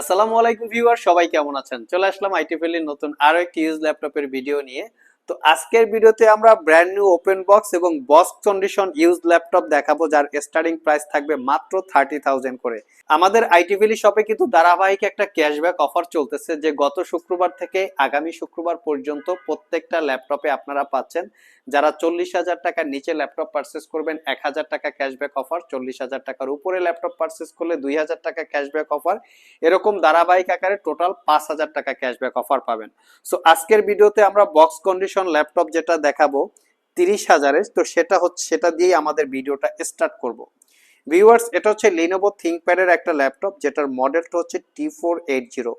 আসসালামু আলাইকুম ভিউয়ার, সবাই কেমন আছেন? চলে আসলাম আইটিফেলের নতুন আরও একটি ইউজ ল্যাপটপের ভিডিও নিয়ে। তো আজকের ভিডিওতে আমরা ব্র্যান্ড নিউ ওপেন বক্স এবং বক্স কন্ডিশন ইউজ ল্যাপটপ দেখাবো, যার স্টার্টিং প্রাইস থাকবে মাত্র থার্টি থাউজেন্ড করে। আমাদের আইটিভেলি শপে কিন্তু ধারাবাহিক একটা ক্যাশব্যাক অফার চলতেছে, যে গত শুক্রবার থেকে আগামী শুক্রবার পর্যন্ত প্রত্যেকটা ল্যাপটপে আপনারা পাচ্ছেন। যারা চল্লিশ হাজার টাকার নিচে ল্যাপটপ পারচেস করবেন, এক হাজার টাকা ক্যাশব্যাক অফার চল্লিশ হাজার টাকার উপরে ল্যাপটপ পারচেস করলে দুই হাজার টাকা ক্যাশব্যাক অফার এরকম ধারাবাহিক আকারে টোটাল পাঁচ হাজার টাকা ক্যাশব্যাক অফার পাবেন। সো আজকের ভিডিওতে আমরা বক্স কন্ডিশন ল্যাপটপ যেটা দেখাবো, তিরিশ হাজারের, তো সেটা হচ্ছে, সেটা দিয়েই আমাদের ভিডিওটা স্টার্ট করব। ভিউয়ার্স এটা হচ্ছে লিনোভো থিঙ্কপ্যাডের একটা ল্যাপটপ যেটার মডেলটা হচ্ছে টি ফোর এইট জিরো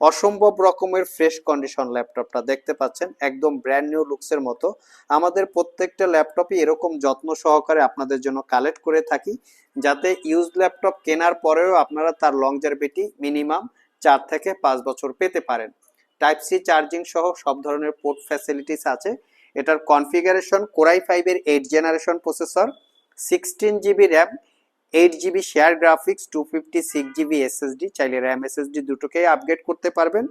অসম্ভব রকমের ফ্রেশ কন্ডিশন ল্যাপটপটা দেখতে পাচ্ছেন? একদম ব্র্যান্ড নিউ লুকসের মতো। আমাদের প্রত্যেকটা ল্যাপটপই এরকম যত্ন সহকারে আপনাদের জন্য কালেক্ট করে থাকি, যাতে ইউজ ল্যাপটপ কেনার পরেও আপনারা তার লংজারভিটি মিনিমাম চার থেকে পাঁচ বছর পেতে পারেন। টাইপ সি চার্জিং সহ সব ধরনের পোর্ট ফ্যাসিলিটিস আছে। এটার কনফিগারেশন কোরাই ফাইভের eight generation processor sixteen GB RAM eight GB share graphics two fifty six GB SSD চাইলে র্যাম এসএসডি দুটোকেই আপগ্রেড করতে পারবেন।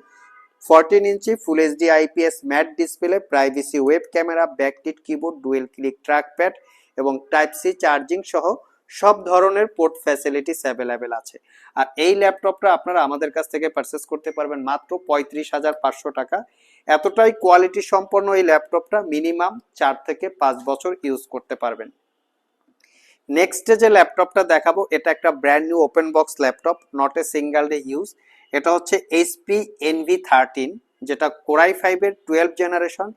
ফোরটিন ইঞ্চি full HD IPS matte display privacy web camera backlit keyboard dual click trackpad এবং type C charging সহ সব ধরনের port facilities available আছে। আর এই ল্যাপটপটা আপনারা আমাদের কাছ থেকে পারচেস করতে পারবেন মাত্র পঁয়ত্রিশ হাজার পাঁচশো টাকা। এতটাই কোয়ালিটি সম্পন্ন এই ল্যাপটপটা মিনিমাম চার থেকে পাঁচ বছর ইউজ করতে পারবেন। নেক্সট যে ল্যাপটপটা দেখাবো, এটা একটা brand new open box laptop not a single day use এটা হচ্ছে এইচপি এনভি থার্টিন যেটা কোরাই ফাইভের টুয়েলভ জেনারেশন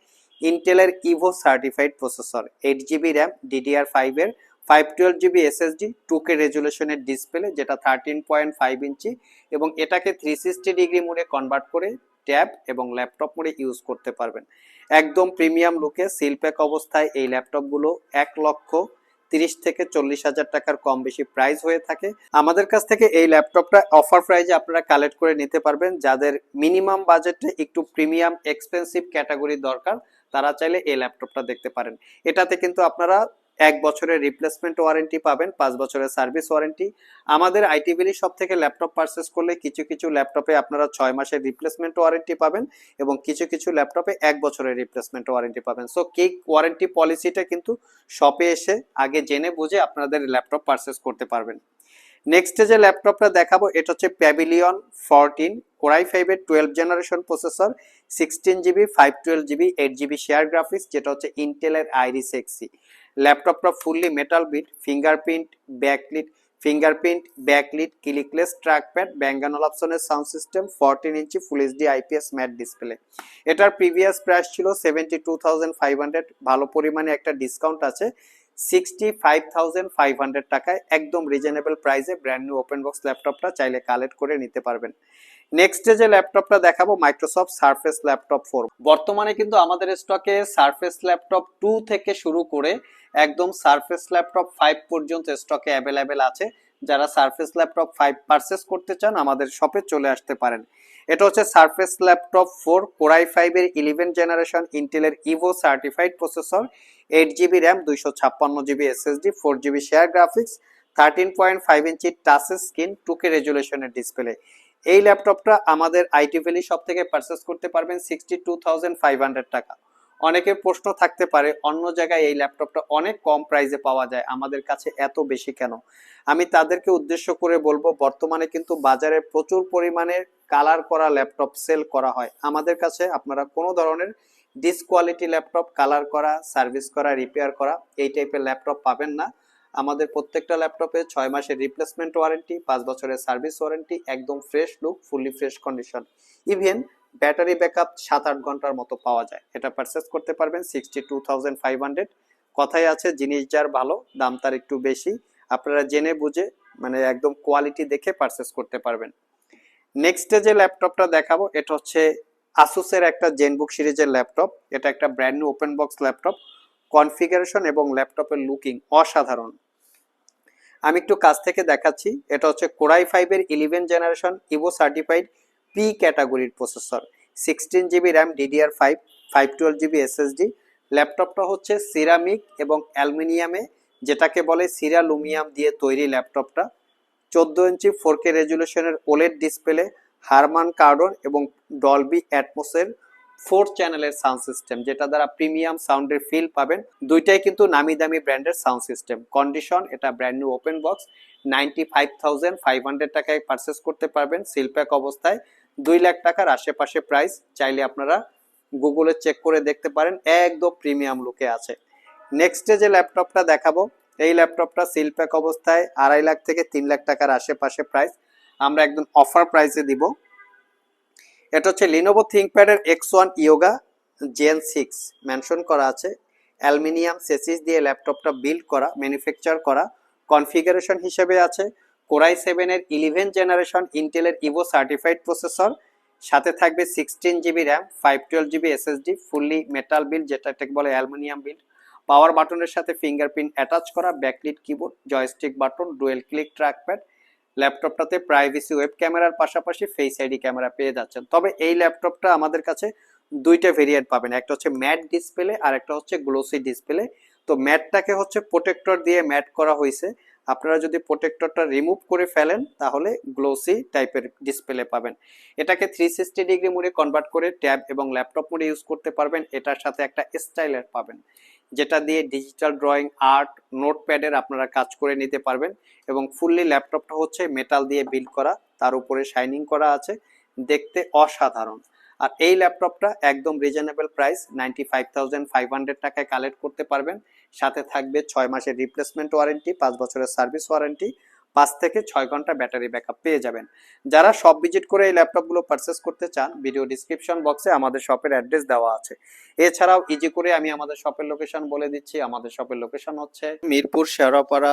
ইন্টেলের Evo certified processor eight GB RAM DDR ফাইভের five twelve GB SSD two K রেজুলেশনের display যেটা থার্টিন পয়েন্ট ফাইভ ইঞ্চি, এবং এটাকে three sixty degree মোডে কনভার্ট করে ট্যাব এবং ল্যাপটপ মোডে ইউজ করতে পারবেন। একদম প্রিমিয়াম লুকে সিলপ্যাক অবস্থায় এই ল্যাপটপগুলো এক লক্ষ তিরিশ থেকে চল্লিশ হাজার টাকার কম বেশি প্রাইস হয়ে থাকে। আমাদের কাছ থেকে এই ল্যাপটপটা অফার প্রাইজে আপনারা কালেক্ট করে নিতে পারবেন। যাদের মিনিমাম বাজেটে একটু প্রিমিয়াম এক্সপেন্সিভ ক্যাটাগরি দরকার, তারা চাইলে এই ল্যাপটপটা দেখতে পারেন। এটাতে কিন্তু আপনারা এক বছরের রিপ্লেসমেন্ট ওয়ারেন্টি পাবেন, পাঁচ বছরের সার্ভিস ওয়ারেন্টি আমাদের আইটি আইটিভিলি সব থেকে ল্যাপটপ পারচেস করলে কিছু কিছু ল্যাপটপে আপনারা ছয় মাসের রিপ্লেসমেন্ট ওয়ারেন্টি পাবেন এবং কিছু কিছু ল্যাপটপে এক বছরের রিপ্লেসমেন্ট ওয়ারেন্টি পাবেন। সো কেক ওয়ারেন্টি পলিসিটা কিন্তু শপে এসে আগে জেনে বুঝে আপনাদের ল্যাপটপ পারচেস করতে পারবেন। নেক্সট যে ল্যাপটপটা দেখাবো, এটা হচ্ছে প্যাভিলিয়ন ফোরটিন কোরাই ফাইভের twelve generation processor sixteen GB five twelve GB eight GB share graphics যেটা হচ্ছে ইন্টেলের আইরিস এক্সি ল্যাপটপটা fully metal build fingerprint backlit fingerprint backlit clickless trackpad ব্যাঙ্গানোল অপশনের sound system fourteen inch full HD IPS matte display এটার previous price ছিল seventy two thousand five hundred ভালো পরিমাণে একটা ডিসকাউন্ট আছে sixty five thousand five hundred টাকায়, একদম reasonable প্রাইসে ব্র্যান্ড নিউ ওপেন বক্স ল্যাপটপটা চাইলে কালেক্ট করে নিতে পারবেন। নেক্সট যে ল্যাপটপটা দেখাবো মাইক্রোসফট সার্ফেস ল্যাপটপ ফোর বর্তমানে কিন্তু আমাদের স্টকে সার্ফেস ল্যাপটপ টু থেকে শুরু করে একদম সারফেস ল্যাপটপ ফাইভ পর্যন্ত স্টকে অ্যাভেলেবেল আছে। যারা সারফেস ল্যাপটপ ফাইভ পারচেস করতে চান, আমাদের শপে চলে আসতে পারেন। এটা হচ্ছে Surface laptop four core i ফাইভের ইলেভেন জেনারেশন ইন্টেলের Evo certified processor eight GB RAM দুইশো ছাপ্পান্ন GB SSD four GB share graphics thirteen point five inch touch screen two K রেজুলেশনের display এই ল্যাপটপটা আমাদের আইটি ভ্যালি শপ থেকে purchase করতে পারবেন sixty two thousand five hundred টাকা। অনেকের প্রশ্ন থাকতে পারে, অন্য জায়গায় এই ল্যাপটপটা অনেক কম প্রাইসে পাওয়া যায়, আমাদের কাছে এত বেশি কেন? আমি তাদেরকে উদ্দেশ্য করে বলব, বর্তমানে কিন্তু বাজারে প্রচুর পরিমাণে কালার করা ল্যাপটপ সেল করা হয়। আমাদের কাছে আপনারা কোনো ধরনের ডিসকোয়ালিটি ল্যাপটপ, কালার করা সার্ভিস করা রিপেয়ার করা, এই টাইপের ল্যাপটপ পাবেন না। আমাদের প্রত্যেকটা ল্যাপটপে ছয় মাসের রিপ্লেসমেন্ট ওয়ারেন্টি পাঁচ বছরের সার্ভিস ওয়ারেন্টি একদম fresh look fully fresh condition even battery backup সাত আট ঘণ্টার মতো পাওয়া যায়। এটা পারচেস করতে পারবেন sixty two thousand five hundred কথাই আছে, জিনিস যার ভালো, দাম তার একটু বেশি। আপনারা জেনে বুঝে মানে একদম কোয়ালিটি দেখে পারচেস করতে পারবেন। নেক্সটে যে ল্যাপটপটা দেখাবো, এটা হচ্ছে আসুসের একটা জেনবুক সিরিজের ল্যাপটপ এটা একটা brand new open box laptop configuration এবং ল্যাপটপের লুকিং অসাধারণ। আমি একটু কাছ থেকে দেখাচ্ছি। এটা হচ্ছে কোরাই ফাইভের eleven generation Evo certified P ক্যাটাগরির processor sixteen GB RAM DDR five five twelve GB SSD ল্যাপটপটা হচ্ছে সিরামিক এবং অ্যালুমিনিয়ামে যেটাকে বলে সিরালুমিয়াম দিয়ে তৈরি ল্যাপটপটা চোদ্দ ইঞ্চি ফোর কে রেজুলেশনের ওলেড ডিসপ্লে হারমান কার্ডন এবং ডলবি অ্যাটমোসের ফোর চ্যানেলের সাউন্ড সিস্টেম যেটা দ্বারা প্রিমিয়াম সাউন্ডের ফিল পাবেন। দুইটাই কিন্তু নামি দামি ব্র্যান্ডের সাউন্ড সিস্টেম কন্ডিশন এটা brand new open box ninety five thousand five hundred টাকায় পারচেস করতে পারবেন। সিলপ্যাক অবস্থায় দুই লাখ টাকার আশেপাশে প্রাইস চাইলে আপনারা গুগলে চেক করে দেখতে পারেন, একদম প্রিমিয়াম লুকে আছে। নেক্সটে যে ল্যাপটপটা দেখাবো, এই ল্যাপটপটা সিলপ্যাক অবস্থায় আড়াই লাখ থেকে তিন লাখ টাকার আশেপাশে প্রাইস আমরা একদম অফার প্রাইসে দিব। এটা হচ্ছে Lenovo থিঙ্কপ্যাডের X one Yoga gen six mention করা আছে। অ্যালুমিনিয়াম সেসিস দিয়ে ল্যাপটপটা বিল্ড করা ম্যানুফ্যাকচার করা কনফিগারেশন হিসেবে আছে। কোরাই সেভেনের ইলেভেন জেনারেশন ইন্টেলের ইভো সার্টিফাইড প্রসেসর সাথে থাকবে sixteen GB RAM five twelve GB SSD fully metal build যেটা এটাকে বলে অ্যালুমিনিয়াম বিল পাওয়ার বাটনের সাথে ফিঙ্গারপ্রিন্ট অ্যাটাচ করা backlit keyboard joystick button dual click trackpad ল্যাপটপটাতে privacy web ক্যামেরার পাশাপাশি ফেস আইডি ক্যামেরা পেয়ে যাচ্ছেন। তবে এই ল্যাপটপটা আমাদের কাছে দুইটা ভেরিয়েন্ট পাবেন, একটা হচ্ছে ম্যাট ডিসপ্লে আর একটা হচ্ছে গ্লোসি ডিসপ্লে তো ম্যাটটাকে হচ্ছে প্রোটেক্টর দিয়ে ম্যাট করা হয়েছে। আপনারা যদি প্রোটেক্টরটা রিমুভ করে ফেলেন, তাহলে গ্লোসি টাইপের ডিসপ্লে পাবেন। এটাকে থ্রি সিক্সটি ডিগ্রি মোডে কনভার্ট করে ট্যাব এবং ল্যাপটপ মোডে ইউজ করতে পারবেন। এটার সাথে একটা স্টাইলার পাবেন, যেটা দিয়ে ডিজিটাল ড্রয়িং আর্ট নোটপ্যাডের আপনারা কাজ করে নিতে পারবেন এবং ফুললি ল্যাপটপটা হচ্ছে মেটাল দিয়ে বিল্ড করা, তার উপরে শাইনিং করা আছে। দেখতে অসাধারণ। আর এই ল্যাপটপটা একদম reasonable price ninety five thousand five hundred টাকায় কালেক্ট করতে পারবেন। সাথে থাকবে ছয় মাসের রিপ্লেসমেন্ট ওয়ারেন্টি পাঁচ বছরের সার্ভিস ওয়ারেন্টি পাঁচ থেকে ছয় ঘণ্টা ব্যাটারি ব্যাকআপ পেয়ে যাবেন। যারা সব ভিজিট করে এই ল্যাপটপগুলো পারচেস করতে চান ভিডিও ডিসক্রিপশন বক্সে আমাদের শপের অ্যাড্রেস দেওয়া আছে। এছাড়াও ইজি করে আমি আমাদের শপের লোকেশন বলে দিচ্ছি। আমাদের শপের লোকেশন হচ্ছে মিরপুর শেওড়াপাড়া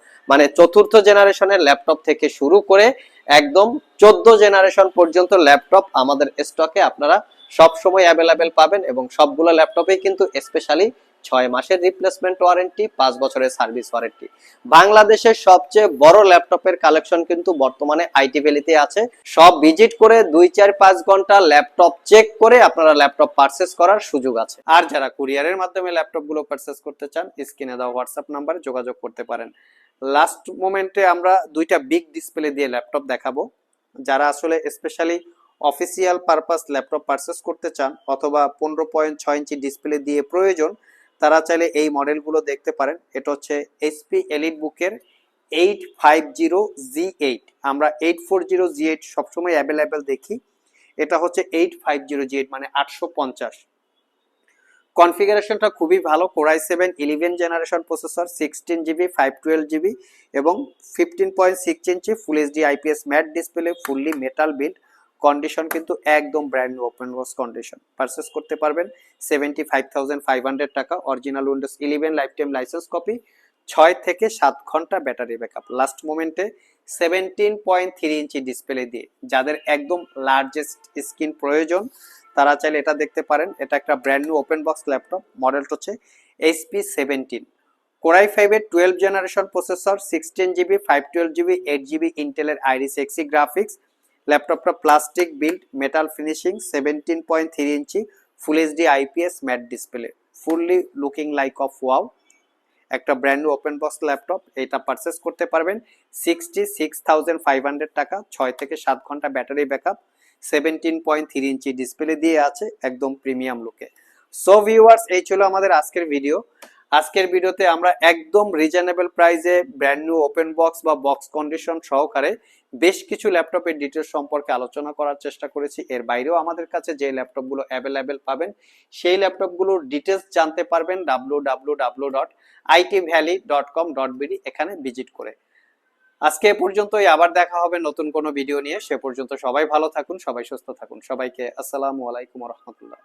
মানে চতুর্থ জেনারেশনের ল্যাপটপ থেকে শুরু করে একদম চোদ্দ জেনারেশন পর্যন্ত ল্যাপটপ আমাদের স্টকে আপনারা সব সময় অ্যাভেলেবেল পাবেন এবং সবগুলো ল্যাপটপেই কিন্তু স্পেশালি ছয় মাসের রিপ্লেসমেন্ট ওয়ারেন্টি পাঁচ বছরের সার্ভিস ওয়ারেন্টি বাংলাদেশের সবচেয়ে বড় ল্যাপটপের কালেকশন কিন্তু বর্তমানে আইটি ভ্যালিতে আছে। সব ভিজিট করে দুই, চার, পাঁচ ঘণ্টা ল্যাপটপ চেক করে আপনারা ল্যাপটপ পারচেস করার সুযোগ আছে। আর যারা কুরিয়ারের মাধ্যমে ল্যাপটপগুলো পারচেস করতে চান স্ক্রিনে দেওয়া হোয়াটসঅ্যাপ নাম্বারে যোগাযোগ করতে পারেন। লাস্ট মোমেন্টে আমরা দুইটা বিগ ডিসপ্লে দিয়ে ল্যাপটপ দেখাবো। যারা আসলে specially official purpose laptop purchase করতে চান, অথবা পনেরো পয়েন্ট ছয় ইঞ্চি ডিসপ্লে দিয়ে প্রয়োজন তারা চাইলে এই মডেলগুলো দেখতে পারেন। এটা হচ্ছে এইচপি এলিট বুকের eight five zero G eight আমরা eight four zero G eight সবসময় অ্যাভেলেবেল দেখি। এটা হচ্ছে eight five zero G eight মানে আটশো পঞ্চাশ। কনফিগারেশনটা খুবই ভালো core i seven eleven generation processor sixteen GB five twelve GB এবং fifteen point six inch full HD IPS matte display fully metal build condition কিন্তু একদম brand new open box condition purchase করতে পারবেন seventy five thousand five hundred টাকা original Windows eleven life time license copy ছয় থেকে সাত ঘণ্টা battery backup last মোমেন্টে seventeen point three inch display দিয়ে। যাদের একদম লার্জেস্ট স্ক্রিন প্রয়োজন, তারা চাইলে এটা দেখতে পারেন। এটা একটা brand new open box laptop মডেলটা হচ্ছে এইচপি সেভেন্টিন কোরাই ফাইভের twelve generation processor sixteen GB five twelve GB eight GB ইন্টেলের আইরিস এক্সি গ্রাফিক্স ল্যাপটপটা plastic build metal finishing seventeen point three inch full HD IPS matte display fully looking like of wow একটা brand open box laptop এটা purchase করতে পারবেন sixty six thousand five hundred টাকা, ছয় থেকে সাত ঘণ্টা battery backup seventeen point three inch display দিয়ে আছে, একদম প্রিমিয়াম লুকে সো ভিউয়ার্স এই ছিল আমাদের আজকের ভিডিও আজকের ভিডিওতে আমরা একদম রিজনেবল প্রাইসে ব্র্যান্ড নিউ ওপেন বক্স বা বক্স কন্ডিশন সহকারে বেশ কিছু ল্যাপটপের ডিটেলস সম্পর্কে আলোচনা করার চেষ্টা করেছি। এর বাইরেও আমাদের কাছে যে ল্যাপটপগুলো অ্যাভেলেবেল পাবেন, সেই ল্যাপটপগুলোর ডিটেলস জানতে পারবেন W dot IT Valley dot com dot BD এখানে ভিজিট করে। আজকে এ পর্যন্তই, আবার দেখা হবে নতুন কোনো ভিডিও নিয়ে। সে পর্যন্ত সবাই ভালো থাকুন, সবাই সুস্থ থাকুন। সবাইকে আসসালামু আলাইকুম রহমতুল্লাহ।